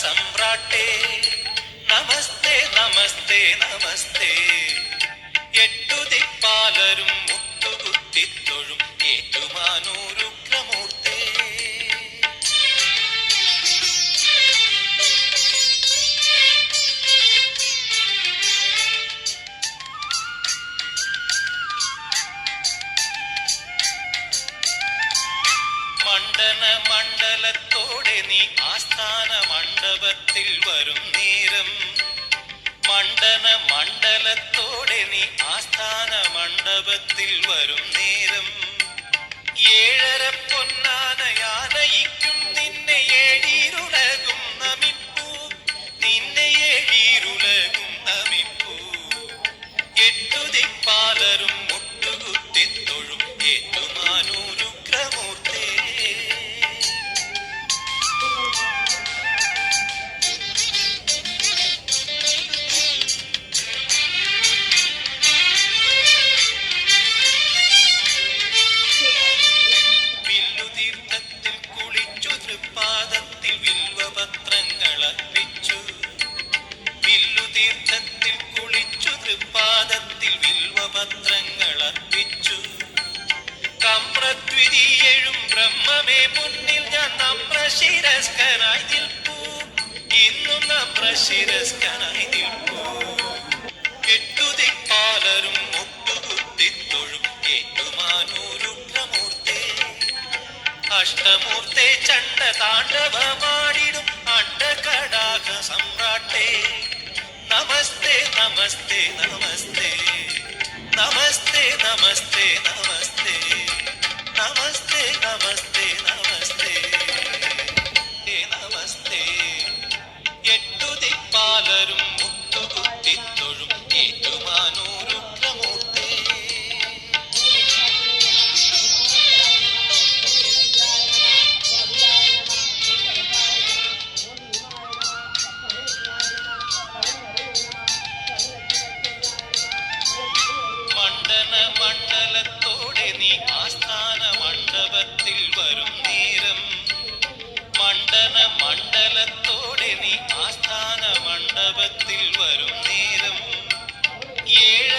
സമ്രാട്ടേ നമസ്തേ നമസ്തേ നമസ്തേ എട്ടു ദിപ്പാലരും മുട്ടുകുത്തിത്തൊഴും ഏറ്റുമാനൂ நடன மண்டலத்தோடு நீ ஆஸ்தான மண்டபத்தில் வரும் நேரம். மண்டன மண்டலத்தோடு நீ ஆஸ்தான மண்டபத்தில் வரும் நேரம். ஏழர பொன்னான யானைக்கும் நின்னையே തൃപ്പാദത്തിൽ വിൽവപത്രങ്ങൾ അർപ്പിച്ചു. കമ്രദ്വിതീയഴും ബ്രഹ്മമേ മുന്നിൽ ഞാൻ നമ്രശിരസ്കനായി നിൽപ്പൂ. ഇന്നും നമ്രശിരസ്കനായി നിൽപ്പൂ. കെട്ടുതിപ്പാലരും മുട്ടുകുത്തിത്തൊഴും ഏറ്റുമാനൂരുഗ്രമൂർത്തേ അഷ്ടമൂർത്തെ ചണ്ട താണ്ഡവമാടിടും അണ്ടകടാക നമസ്തേ നമസ്തേ നമസ്തേ. നമസ്തേ നമസ്തേ നമസ്തേ. നമസ്തേ മണ്ഡലത്തോടെ നീ ആസ്ഥാന മണ്ഡപത്തിൽ വരും നേരം. മണ്ഡന മണ്ഡലത്തോടെ നീ ആസ്ഥാന മണ്ഡപത്തിൽ വരും നേരം. ഏഴ്